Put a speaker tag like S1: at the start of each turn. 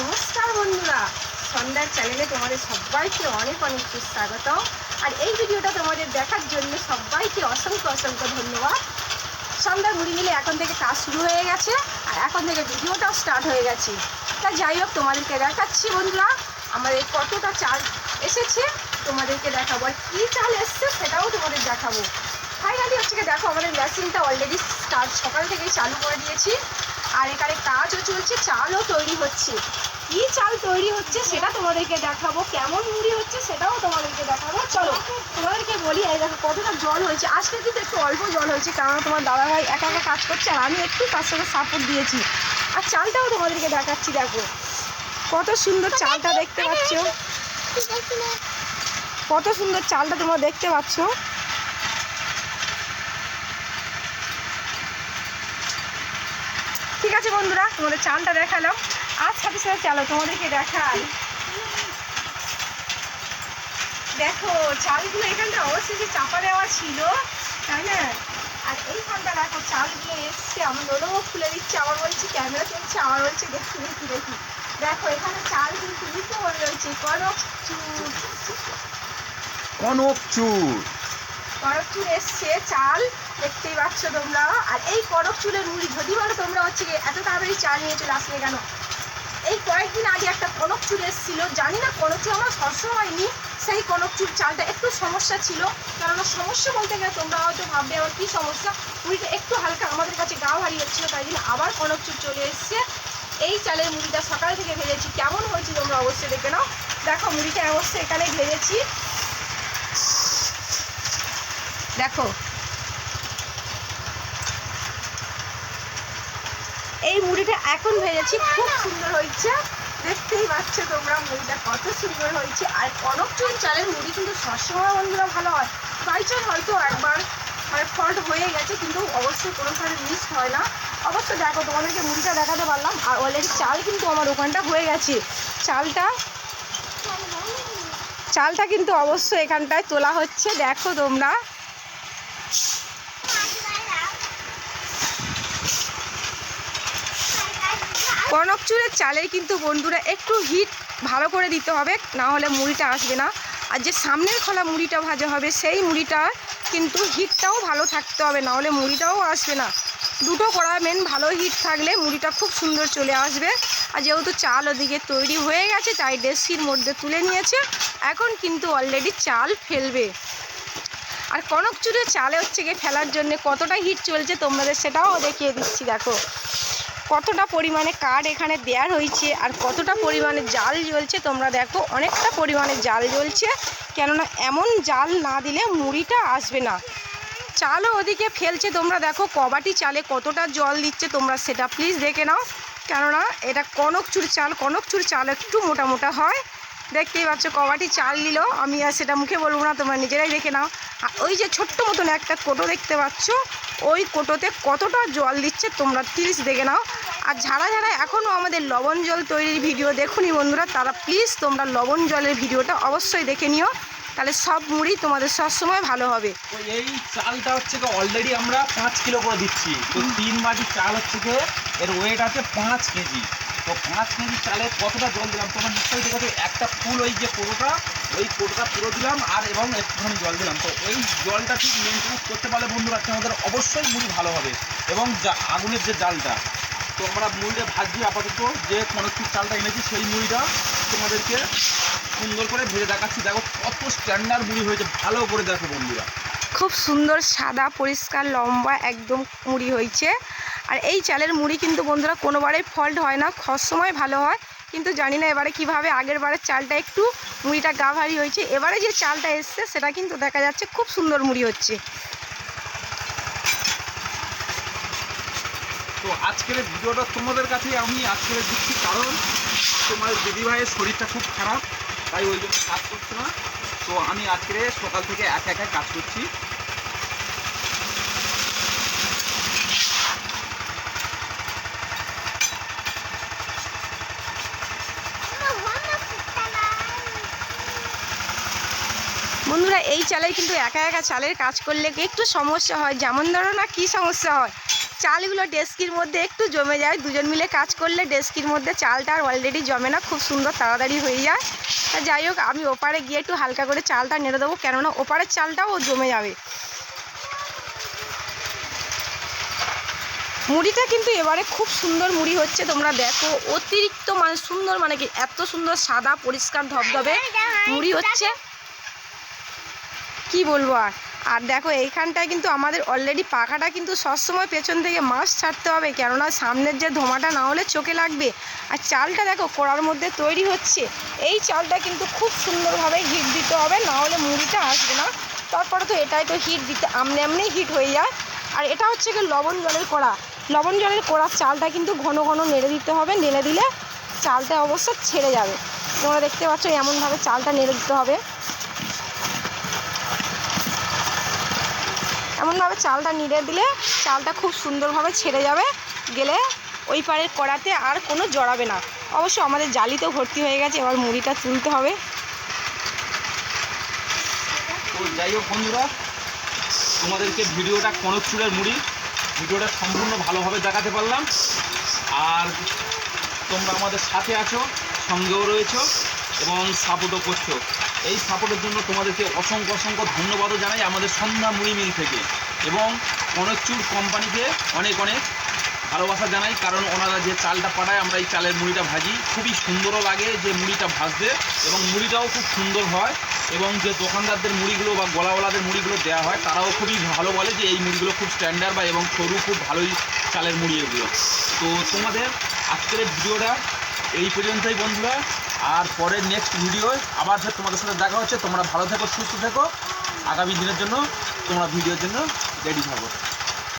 S1: নমস্কার বন্ধুরা। সন্ধ্যার চ্যানেলে তোমাদের সবাইকে অনেক অনেক সুস্বাগত। আর এই ভিডিওটা তোমাদের দেখার জন্য সবাইকে অসংখ্য অসংখ্য ধন্যবাদ। সন্ধ্যার মুড়ি মিলে এখন থেকে কাজ শুরু হয়ে গেছে, আর এখন থেকে ভিডিওটাও স্টার্ট হয়ে গেছে। তা যাই হোক, তোমাদেরকে দেখাচ্ছি বন্ধুরা, আমাদের কতটা চাল এসেছে, তোমাদেরকে দেখাবো। আর কী চাল এসছে সেটাও তোমাদের দেখাবো। ফাইনালি হচ্ছে দেখো, আমাদের মেশিনটা অলরেডি স্টার্ট সকাল থেকেই চালু করে দিয়েছি। আর এখানে কাজও চলছে, চালও তৈরি হচ্ছে। কি চাল তৈরি হচ্ছে সেটা তোমাদেরকে দেখাবো, কেমন মুড়ি হচ্ছে সেটাও তোমাদেরকে দেখাবো। চলো, তোমাদেরকে বলি, এই দেখো কতটা জল হয়েছে। আজকে কিন্তু একটু অল্প জল হয়েছে কারণ তোমার দাদাভাই একা একা কাজ করছে আর আমি একটু তার সাথে সাপোর্ট দিয়েছি। আর চালটাও তোমাদেরকে দেখাচ্ছি, দেখো। কত সুন্দর চালটা দেখতে পাচ্ছ। কত সুন্দর চালটা তোমরা দেখতে পাচ্ছ। আছে বন্ধুরা? তোমাদের চালটা দেখালাম। আর সাথে সাথে চালো তোমাদেরকে দেখাই। দেখো, চালগুলো এখানটা অবশ্যই যে চাপা দেওয়া ছিল, তাই না? আর এইখানটা দেখো চালগুলো এসছে। আমার লোডও খুলে দিচ্ছে আবার বলছি, ক্যামেরা চলছে? আবার বলছে, দেখি দেখি দেখি। দেখো, এখানে চাল কিন্তু লিখে রয়েছে কনক চুর।
S2: কনক চুর।
S1: কনক চুর এসছে, চাল দেখতেই পাচ্ছ তোমরা। আর এই কনক চুলের মুড়ি যদি বলো তোমরা হচ্ছে এত তাড়াতাড়ি চাল নিয়ে চলে আসলে কেন? এই কয়েকদিন আগে একটা কনক চুল এসেছিল, জানি না কনক চুর আমার সবসময় হয়নি, সেই কনক চুর চালটা একটু সমস্যা ছিল। কারণ সমস্যা বলতে গেলে তোমরা হয়তো ভাববে, আমার কী সমস্যা? মুড়িটা একটু হালকা আমাদের কাছে গা ভারী হচ্ছিল, তাই জন্য আবার কনক চুর চলে এসছে। এই চালের মুড়িটা সকাল থেকে ভেজেছি। কেমন হয়েছে তোমরা অবশ্যই দেখে নাও। দেখো মুড়িটা অবশ্যই এখানে ভেজেছি। দেখো। এই মুড়িটা এখন ভেজেছি, খুব সুন্দর হয়েছে। দেখতেই পাচ্ছ তোমরা মুড়িটা কত সুন্দর হয়েছে। আর কনক চুন চালের মুড়ি কিন্তু সবসময় বন্ধুরা ভালো হয়। বাই চান্স হয়তো একবার মানে ফল্ট হয়ে গেছে, কিন্তু অবশ্যই কোনো কারণে মিস হয় না। অবশ্যই দেখো, তোমাদেরকে মুড়িটা দেখাতে পারলাম। আর অলরেডি চাল কিন্তু আমার ওখানটা হয়ে গেছে। চালটা চালটা কিন্তু অবশ্যই এখানটায় তোলা হচ্ছে। দেখো তোমরা। কনক চুরের চালের কিন্তু বন্ধুরা একটু হিট ভালো করে দিতে হবে, না হলে মুড়িটা আসবে না। আর যে সামনের খোলা মুড়িটা ভাজা হবে, সেই মুড়িটা কিন্তু হিটটাও ভালো থাকতে হবে, না হলে মুড়িটাও আসবে না। দুটো কড়া মেন ভালো হিট থাকলে মুড়িটা খুব সুন্দর চলে আসবে। আর যেহেতু চাল ওদিকে তৈরি হয়ে গেছে, তাই ডেস্কির মধ্যে তুলে নিয়েছে। এখন কিন্তু অলরেডি চাল ফেলবে। আর কনক চুরের চালে হচ্ছে গিয়ে ফেলার জন্য কতটা হিট চলছে তোমাদের সেটাও দেখিয়ে দিচ্ছি, দেখো। কতটা পরিমাণে কাঠ এখানে দেওয়ার হয়েছে আর কতটা পরিমাণে জাল জ্বলছে তোমরা দেখো, অনেকটা পরিমাণে জাল জ্বলছে। কেননা এমন জাল না দিলে মুড়িটা আসবে না। চালও ওদিকে ফেলছে, তোমরা দেখো কবাটি চালে কতটা জল দিচ্ছে, তোমরা সেটা প্লিজ দেখে নাও। কেননা এটা কনকচুর চাল কনকচুর চাল একটু মোটা মোটা হয়। দেখতেই পাচ্ছ কবাটি চাল দিল আমি আর সেটা মুখে বলব না তোমরা নিজেরাই দেখে নাও। আর ওই যে ছোট্ট মতন একটা কোটো দেখতে পাচ্ছ ওই কোটোতে কতটা জল দিচ্ছে তোমরা প্লিজ দেখে নাও। আর যারা যারা এখনও আমাদের লবণ জল তৈরির ভিডিও দেখুনি বন্ধুরা তারা প্লিজ তোমরা লবণ জলের ভিডিওটা অবশ্যই দেখে নিও। তাহলে সব মুড়ি তোমাদের সবসময় ভালো হবে।
S2: এই চালটা হচ্ছে অলরেডি আমরা পাঁচ কিলো করে দিচ্ছি। তো তিন বাটি চাল হচ্ছে এর ওয়েট আছে পাঁচ কেজি। তো পাঁচ কেজি চালে কতটা জল দিলাম? তোমার নিশ্চয়ই দেখো একটা ফুল ওই যে কোটোটা ওই কোটোটা পুরো দিলাম আর এবং একটুখানি জল দিলাম। তো এই জলটা ঠিক মেনটেন্স করতে পারলে বন্ধুরা, তোমাদের অবশ্যই মুড়ি ভালো হবে এবং যা আগুনের যে জালটা তো আমরা মুড়িটা ভাজছি আপাতত যে কোনো কিছু চালটা এনেছি, সেই মুড়িটা তোমাদেরকে সুন্দর করে ভেজে দেখাচ্ছি। দেখো কত স্ট্যান্ডার্ড মুড়ি হয়েছে, ভালো করে দেখো বন্ধুরা।
S1: খুব সুন্দর, সাদা, পরিষ্কার, লম্বা, একদম মুড়ি হয়েছে। আর এই চালের মুড়ি কিন্তু বন্ধুরা কোনোবারেই ফল্ট হয় না সময় ভালো হয়। কিন্তু জানি না এবারে কীভাবে আগের বারের চালটা একটু মুড়িটা গা ভারী হয়েছে। এবারে যে চালটা এসছে সেটা কিন্তু দেখা যাচ্ছে খুব সুন্দর মুড়ি হচ্ছে।
S2: তো আজকের ভিডিওটা তোমাদের কাছে আমি, আজকের দিচ্ছি কারণ, তোমার দিদিভাইয়ের শরীরটা খুব খারাপ, তাই ওই জন্য কাজ করছে না। তো আমি আজকে সকাল থেকে একা একা কাজ করছি।
S1: বন্ধুরা, এই চালের কিন্তু একা একা চালের কাজ করলে একটু সমস্যা হয়? যেমন ধরো না, কী সমস্যা হয়? চালগুলো ডেস্কির মধ্যে একটু জমে যায়। দুজন মিলে কাজ করলে ডেস্কির মধ্যে চালটা আর অলরেডি জমে না, খুব সুন্দর তাড়াতাড়ি হয়ে যায়। তা যাই হোক, আমি ওপারে গিয়ে একটু হালকা করে চালটা নেড়ে দেবো, কেননা ওপারের চালটাও ও জমে যাবে। মুড়িটা কিন্তু এবারে খুব সুন্দর মুড়ি হচ্ছে, তোমরা দেখো। অতিরিক্ত মানে সুন্দর মানে কি এত সুন্দর সাদা, পরিষ্কার, ধবধবে মুড়ি হচ্ছে। কি বলব আর? আর দেখো, এইখানটায় কিন্তু আমাদের অলরেডি পাখাটা কিন্তু সবসময় পেছন থেকে মাছ ছাড়তে হবে, কেননা সামনের যে ধোঁয়াটা না হলে চোখে লাগবে। আর চালটা দেখো, কড়ার মধ্যে তৈরি হচ্ছে। এই চালটা কিন্তু খুব সুন্দরভাবে হিট দিতে হবে, না হলে মুড়িটা আসবে না। তারপরে তো এটাই তো হিট দিতে, আমনে আমনেই হিট হয়ে যায়। আর এটা হচ্ছে কি লবণ জলের কড়া। লবণ জলের কড়ার চালটা কিন্তু ঘন ঘন নেড়ে দিতে হবে, নেড়ে দিলে চালটা অবশ্য ছেড়ে যাবে। তোমরা দেখতে পাচ্ছ এমনভাবে চালটা নেড়ে দিতে হবে। এমনভাবে চালটা নিড়ে দিলে চালটা খুব সুন্দরভাবে ছেড়ে যাবে, গেলে ওই পারের কড়াতে আর কোনো জড়াবে না। অবশ্য আমাদের জালিতেও ভর্তি হয়ে গেছে, এবার মুড়িটা তুলতে হবে।
S2: যাই হোক বন্ধুরা, তোমাদেরকে ভিডিওটা কনকচুরের মুড়ি, ভিডিওটা সম্পূর্ণ ভালোভাবে দেখাতে পারলাম। আর তোমরা আমাদের সাথে আছো, সঙ্গেও রয়েছো এবং সাপোর্টও করছ। এই সাপোর্টের জন্য তোমাদেরকে অসংখ্য অসংখ্য ধন্যবাদও জানাই আমাদের সন্ধ্যা মুড়ি মিল থেকে। এবং কনকচুর কোম্পানিকে অনেক অনেক ভালোবাসা জানাই, কারণ ওনারা যে চালটা পাঠায় আমরা এই চালের মুড়িটা ভাজি, খুবই সুন্দরও লাগে যে মুড়িটা ভাজতে এবং মুড়িটাও খুব সুন্দর হয় এবং যে দোকানদারদের মুড়িগুলো বা গলাওয়ালাদের মুড়িগুলো দেওয়া হয়, তারাও খুবই ভালো বলে যে এই মুড়িগুলো খুব স্ট্যান্ডার্ড বা এবং সরু খুব ভালোই চালের মুড়ি এগুলো। তো তোমাদের আজকের ভিডিওটা এই পর্যন্তই বন্ধুরা। আর পরে নেক্সট ভিডিওয় আবার ফের তোমাদের সাথে দেখা হচ্ছে। তোমরা ভালো থেকো, সুস্থ থেকো। আগামী দিনের জন্য তোমরা ভিডিওর জন্য রেডি থাকো।